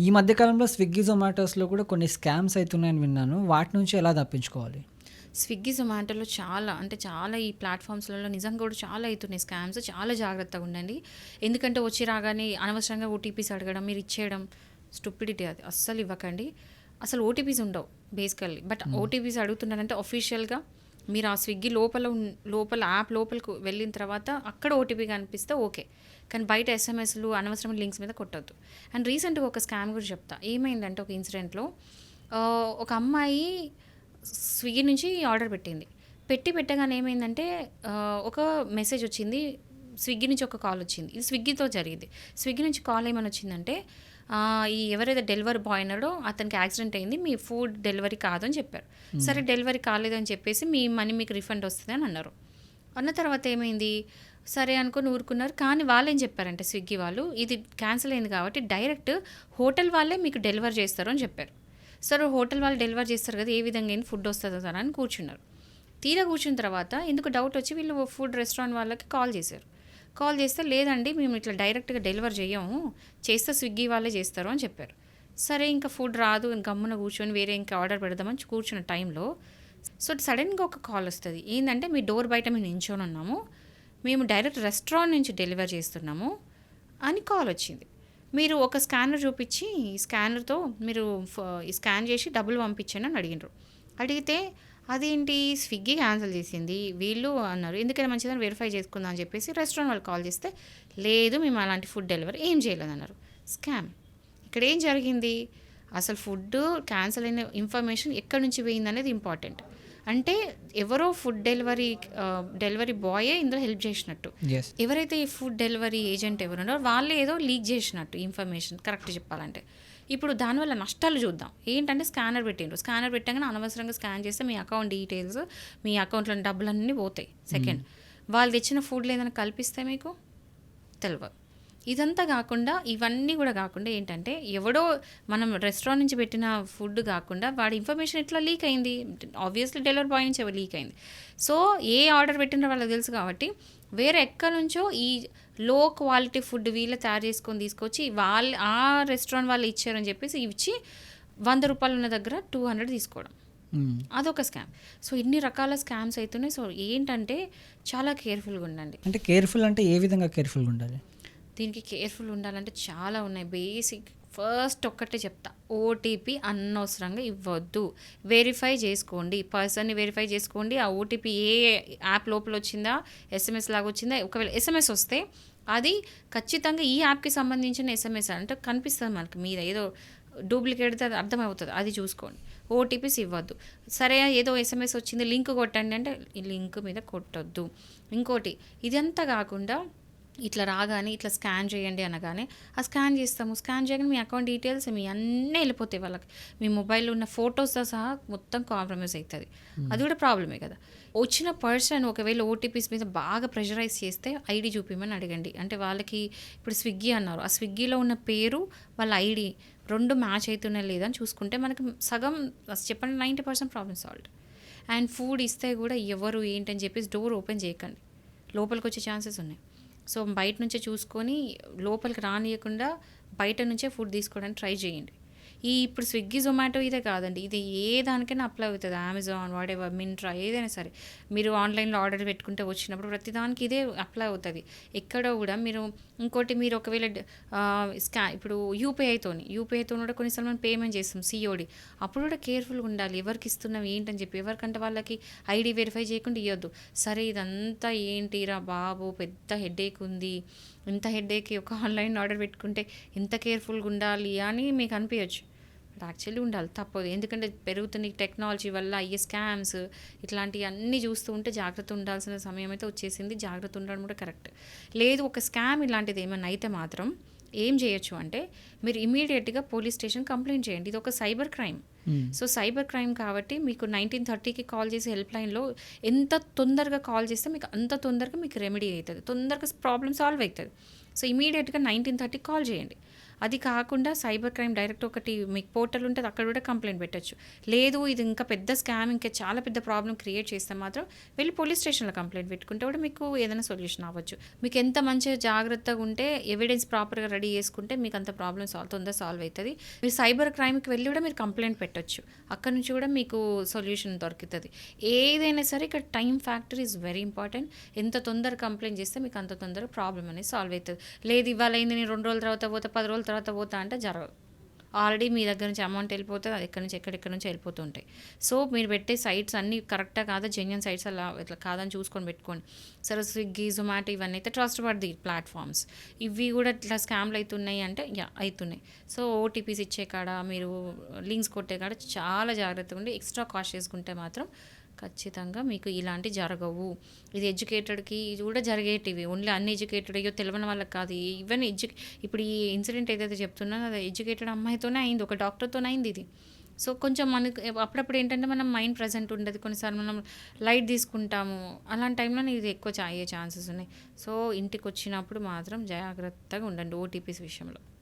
ఈ మధ్య కాలంలో స్విగ్గీ జొమాటోస్లో కూడా కొన్ని స్కామ్స్ అవుతున్నాయని విన్నాను. వాటి నుంచి ఎలా తప్పించుకోవాలి? స్విగ్గీ జొమాటోలో చాలా అంటే చాలా ఈ ప్లాట్ఫామ్స్లలో నిజంగా కూడా చాలా అవుతున్నాయి స్కామ్స్. చాలా జాగ్రత్తగా ఉండండి. ఎందుకంటే వచ్చి రాగానే అనవసరంగా ఓటీపీస్ అడగడం మీరు ఇచ్చేయడం స్టూపిడిటీ అది అస్సలు ఇవ్వకండి. అసలు ఓటీపీస్ ఉండవు బేసికల్లీ. బట్ ఓటీపీస్ అడుగుతున్నారంటే ఒఫీషియల్గా మీరు ఆ స్విగ్గీ లోపల లోపల యాప్ లోపలికి వెళ్ళిన తర్వాత అక్కడ ఓటీపీ కనిపిస్తే ఓకే. కానీ బయట ఎస్ఎంఎస్లు అనవసరమైన లింక్స్ మీద కొట్టద్దు. అండ్ రీసెంట్గా ఒక స్కామ్ కూడా చెప్తా. ఏమైందంటే ఒక ఇన్సిడెంట్లో ఒక అమ్మాయి స్విగ్గీ నుంచి ఆర్డర్ పెట్టింది. పెట్టి పెట్టగానే ఏమైందంటే ఒక మెసేజ్ వచ్చింది. స్విగ్గీ నుంచి ఒక కాల్ వచ్చింది. ఇది స్విగ్గీతో జరిగింది. స్విగ్గీ నుంచి కాల్ ఏమని వచ్చిందంటే ఈ ఎవరైతే డెలివరీ బాయ్ ఉన్నాడో అతనికి యాక్సిడెంట్ అయింది మీ ఫుడ్ డెలివరీ కాదు అని చెప్పారు సరే డెలివరీ కాలేదని చెప్పేసి మీ మనీ మీకు రిఫండ్ వస్తుంది అని అన్నారు. అన్న తర్వాత ఏమైంది? సరే అనుకుని ఊరుకున్నారు కానీ వాళ్ళు ఏం చెప్పారంటే స్విగ్గీ వాళ్ళు ఇది క్యాన్సిల్ అయింది కాబట్టి డైరెక్ట్ హోటల్ వాళ్ళే మీకు డెలివర్ చేస్తారు అని చెప్పారు. సరే హోటల్ వాళ్ళు డెలివర్ చేస్తారు కదా ఏ విధంగా ఏంటి ఫుడ్ వస్తుందో అని కూర్చున్నారు. తీరా కూర్చున్న తర్వాత ఎందుకు డౌట్ వచ్చి వీళ్ళు ఫుడ్ రెస్టారెంట్ వాళ్ళకి కాల్ చేశారు. కాల్ చేస్తే లేదండి మేము ఇట్లా డైరెక్ట్గా డెలివర్ చేయము చేస్తే స్విగ్గీ వాళ్ళే చేస్తారు అని చెప్పారు. సరే ఇంకా ఫుడ్ రాదు గమ్మున కూర్చొని వేరే ఇంకా ఆర్డర్ పెడదామని కూర్చున్న టైంలో సో సడన్గా ఒక కాల్ వస్తుంది. ఏంటంటే మీ డోర్ బయట మేము నించొని ఉన్నాము మేము డైరెక్ట్ రెస్టారెంట్ నుంచి డెలివర్ చేస్తున్నాము అని కాల్ వచ్చింది. మీరు ఒక స్కానర్ చూపించి ఈ స్కానర్తో మీరు ఈ స్కాన్ చేసి డబ్బులు పంపించండి అని అడిగినారు అడిగితే అదేంటి? స్విగ్గీ క్యాన్సిల్ చేసింది. వీళ్ళు అన్నారు ఎందుకైనా మంచిదని వెరిఫై చేసుకుందాం అని చెప్పేసి రెస్టారెంట్ వాళ్ళు కాల్ చేస్తే లేదు మేము అలాంటి ఫుడ్ డెలివరీ ఏం చేయలేదు అన్నారు. స్కామ్ ఇక్కడ ఏం జరిగింది? అసలు ఫుడ్ క్యాన్సిల్ అయిన ఇన్ఫర్మేషన్ ఎక్కడి నుంచి పోయింది అనేది ఇంపార్టెంట్ అంటే ఎవరో ఫుడ్ డెలివరీ డెలివరీ బాయే ఇందులో హెల్ప్ చేసినట్టు. ఎవరైతే ఈ ఫుడ్ డెలివరీ ఏజెంట్ ఎవరు ఉన్నారో వాళ్ళే ఏదో లీక్ చేసినట్టు ఇన్ఫర్మేషన్ కరెక్ట్ చెప్పాలంటే. ఇప్పుడు దానివల్ల నష్టాలు చూద్దాం. ఏంటంటే స్కానర్ పెట్టిండ్రు. స్కానర్ పెట్టగానే అనవసరంగా స్కాన్ చేస్తే మీ అకౌంట్ డీటెయిల్స్ మీ అకౌంట్లో డబ్బులన్నీ పోతాయి. సెకండ్. వాళ్ళు తెచ్చిన ఫుడ్లు ఏదైనా కల్పిస్తే మీకు? తెలియదు ఇదంతా కాకుండా ఇవన్నీ కూడా కాకుండా ఏంటంటే ఎవడో మనం రెస్టారెంట్ నుంచి పెట్టిన ఫుడ్ కాకుండా వాడి ఇన్ఫర్మేషన్ ఎట్లా లీక్ అయింది? ఆబ్వియస్లీ డెలివరీ బాయ్ నుంచి లీక్ అయింది. సో ఏ ఆర్డర్ పెట్టిన వాళ్ళకి తెలుసు కాబట్టి వేరే ఎక్కడి నుంచో ఈ లో క్వాలిటీ ఫుడ్ వీళ్ళే తయారు చేసుకొని తీసుకొచ్చి వాళ్ళు ఆ రెస్టారెంట్ వాళ్ళు ఇచ్చారని చెప్పేసి ఇచ్చి వంద రూపాయలు ఉన్న దగ్గర టూ హండ్రెడ్ తీసుకోవడం. అదొక స్కామ్ సో ఇన్ని రకాల స్కామ్స్ అవుతున్నాయి సో ఏంటంటే చాలా కేర్ఫుల్గా ఉండండి. అంటే కేర్ఫుల్ అంటే ఏ విధంగా కేర్ఫుల్గా ఉండాలి? దీనికి కేర్ఫుల్ ఉండాలంటే చాలా ఉన్నాయి. బేసిక్ ఫస్ట్ ఒక్కటే చెప్తా. ఓటీపీ అనవసరంగా ఇవ్వద్దు. వెరిఫై చేసుకోండి. పర్సన్ని వెరిఫై చేసుకోండి. ఆ ఓటీపీ ఏ యాప్ లోపల వచ్చిందా? ఎస్ఎంఎస్ లాగా వచ్చిందా? ఒకవేళ ఎస్ఎంఎస్ వస్తే అది ఖచ్చితంగా ఈ యాప్కి సంబంధించిన ఎస్ఎంఎస్ అంటే కనిపిస్తుంది మనకి మీద. ఏదో డూప్లికేట్ అది అర్థమవుతుంది. అది చూసుకోండి. ఓటీపీస్ ఇవ్వద్దు. సరే ఏదో ఎస్ఎంఎస్ వచ్చింది లింక్ కొట్టండి అంటే ఈ లింక్ మీద కొట్టొద్దు. ఇంకోటి ఇదంతా కాకుండా ఇట్లా రాగానే ఇట్లా స్కాన్ చేయండి అనగానే ఆ స్కాన్ చేస్తాము స్కాన్ చేయగానే మీ అకౌంట్ డీటెయిల్స్ మీ అన్నీ వెళ్ళిపోతాయి వాళ్ళకి. మీ మొబైల్లో ఉన్న ఫొటోస్తో సహా మొత్తం కాంప్రమైజ్ అవుతుంది అది కూడా ప్రాబ్లమే కదా. వచ్చిన పర్సన్ ఒకవేళ ఓటీపీస్ మీద బాగా ప్రెషరైజ్ చేస్తే ఐడి చూపించమని అడగండి. అంటే వాళ్ళకి ఇప్పుడు స్విగ్గీ అన్నారు. ఆ స్విగ్గీలో ఉన్న పేరు వాళ్ళ ఐడి రెండు మ్యాచ్ అవుతున్నా లేదా అని చూసుకుంటే మనకి సగం అసలు చెప్పండి ninety percent problem solve and food ఇస్తే కూడా ఎవరు ఏంటని చెప్పేసి డోర్ ఓపెన్ చేయకండి. లోపలికి వచ్చే ఛాన్సెస్ ఉన్నాయి. సో బయట నుంచే చూసుకొని లోపలికి రానియకుండా బయట నుంచే ఫుడ్ తీసుకోవడానికి ట్రై చేయండి. ఈ ఇప్పుడు స్విగ్గీ జొమాటో ఇదే కాదండి. ఇది ఏ దానికైనా అప్లై అవుతుంది. అమెజాన్ వాడేవర్ మింట్రా ఏదైనా సరే. మీరు ఆన్లైన్లో ఆర్డర్ పెట్టుకుంటే వచ్చినప్పుడు ప్రతి దానికి ఇదే అప్లై అవుతుంది. ఎక్కడ కూడా మీరు ఇంకోటి మీరు ఒకవేళ స్కా ఇప్పుడు యూపీఐతోని యూపీఐతో కూడా కొన్నిసార్లు మనం పేమెంట్ చేస్తాం సిఓడి అప్పుడు కూడా కేర్ఫుల్గా ఉండాలి. ఎవరికి ఇస్తున్నాం ఏంటని చెప్పి. ఎవరికంటే వాళ్ళకి ఐడి వెరిఫై చేయకుండా ఇవ్వద్దు సరే ఇదంతా ఏంటిరా బాబు? పెద్ద హెడేక్ ఉంది. ఇంత హెడేక్ ఒక ఆన్లైన్ ఆర్డర్ పెట్టుకుంటే ఎంత కేర్ఫుల్గా ఉండాలి అని మీకు అనిపించచ్చు యాక్చువల్లీ ఉండాలి తప్పదు. ఎందుకంటే పెరుగుతున్న టెక్నాలజీ వల్ల అయ్యే స్కామ్స్ ఇట్లాంటివి అన్నీ చూస్తూ ఉంటే జాగ్రత్త ఉండాల్సిన సమయం అయితే వచ్చేసింది. జాగ్రత్త ఉండడం కూడా కరెక్ట్ లేదు ఒక స్కామ్ ఇలాంటిది ఏమైనా అయితే మాత్రం ఏం చేయొచ్చు అంటే మీరు ఇమీడియట్గా పోలీస్ స్టేషన్ కంప్లైంట్ చేయండి. ఇది ఒక cyber crime so cyber crime కాబట్టి మీకు నైన్టీన్ థర్టీకి కాల్ చేసే హెల్ప్ లైన్లో ఎంత తొందరగా కాల్ చేస్తే మీకు అంత తొందరగా మీకు రెమెడీ అవుతుంది. తొందరగా ప్రాబ్లమ్ సాల్వ్ అవుతుంది. సో ఇమీడియట్గా నైన్టీన్ థర్టీకి కాల్ చేయండి. అది కాకుండా సైబర్ క్రైమ్ డైరెక్ట్ ఒకటి మీకు పోర్టల్ ఉంటుంది అక్కడ కూడా కంప్లైంట్ పెట్టచ్చు. లేదు ఇది ఇంకా పెద్ద స్కామ్ ఇంకా చాలా పెద్ద ప్రాబ్లం క్రియేట్ చేస్తే మాత్రం వెళ్ళి పోలీస్ స్టేషన్లో కంప్లైంట్ పెట్టుకుంటే కూడా మీకు ఏదైనా సొల్యూషన్ అవ్వచ్చు. మీకు ఎంత మంచిగా జాగ్రత్తగా ఉంటే ఎవిడెన్స్ ప్రాపర్గా రెడీ చేసుకుంటే మీకు అంత ప్రాబ్లమ్ సాల్వ్ తొందర సాల్వ్ అవుతుంది. మీరు సైబర్ క్రైమ్కి వెళ్ళి కూడా మీరు కంప్లైంట్ పెట్టొచ్చు. అక్కడ నుంచి కూడా మీకు సొల్యూషన్ దొరుకుతుంది. ఏదైనా సరే ఇక్కడ time factor is very important. ఎంత తొందర కంప్లైంట్ చేస్తే మీకు అంత తొందర ప్రాబ్లం అనేది సాల్వ్ అవుతుంది. లేదు ఇవాళ అయింది నేను రెండు రోజుల తర్వాత పోతే పది రోజుల తర్వాత పోతా అంటే జరగదు. ఆల్రెడీ మీ దగ్గర నుంచి అమౌంట్ వెళ్ళిపోతే అది ఎక్కడి నుంచి ఎక్కడెక్కడి నుంచి వెళ్ళిపోతూ ఉంటాయి సో మీరు పెట్టే సైట్స్ అన్నీ కరెక్టా కాదా జెన్యున్ సైట్స్ అలా ఇట్లా కాదని చూసుకొని పెట్టుకోండి. సరే స్విగ్గీ జొమాటో ఇవన్నీ అయితే ట్రస్ట్ పడది ప్లాట్ఫామ్స్ ఇవి కూడా ఇట్లా స్కామ్లు అవుతున్నాయి అంటే యా అవుతున్నాయి సో ఓటీపీస్ ఇచ్చే కాడ మీరు లింక్స్ కొట్టే కాడ చాలా జాగ్రత్తగా ఉండి ఎక్స్ట్రా కాస్ట్ చేసుకుంటే మాత్రం ఖచ్చితంగా మీకు ఇలాంటి జరగవు. ఇది ఎడ్యుకేటెడ్కి ఇది కూడా జరిగేటివి. ఓన్లీ అన్ ఎడ్యుకేటెడ్ అయ్యో తెలియని వాళ్ళకి కాదు. ఈవెన్ ఎడ్యు ఇప్పుడు ఈ ఇన్సిడెంట్ ఏదైతే చెప్తున్నానో అది ఎడ్యుకేటెడ్ అమ్మాయితోనే అయింది. ఒక డాక్టర్తోనే అయింది ఇది. సో కొంచెం మనకు అప్పుడప్పుడు ఏంటంటే మనం మైండ్ ప్రజెంట్ ఉండదు. కొన్నిసార్లు మనం లైట్ తీసుకుంటాము. అలాంటి టైంలో ఇది ఎక్కువ చా- అయ్యే ఛాన్సెస్ ఉన్నాయి. సో ఇంటికి వచ్చినప్పుడు మాత్రం జాగ్రత్తగా ఉండండి ఓటీపీస్ విషయంలో.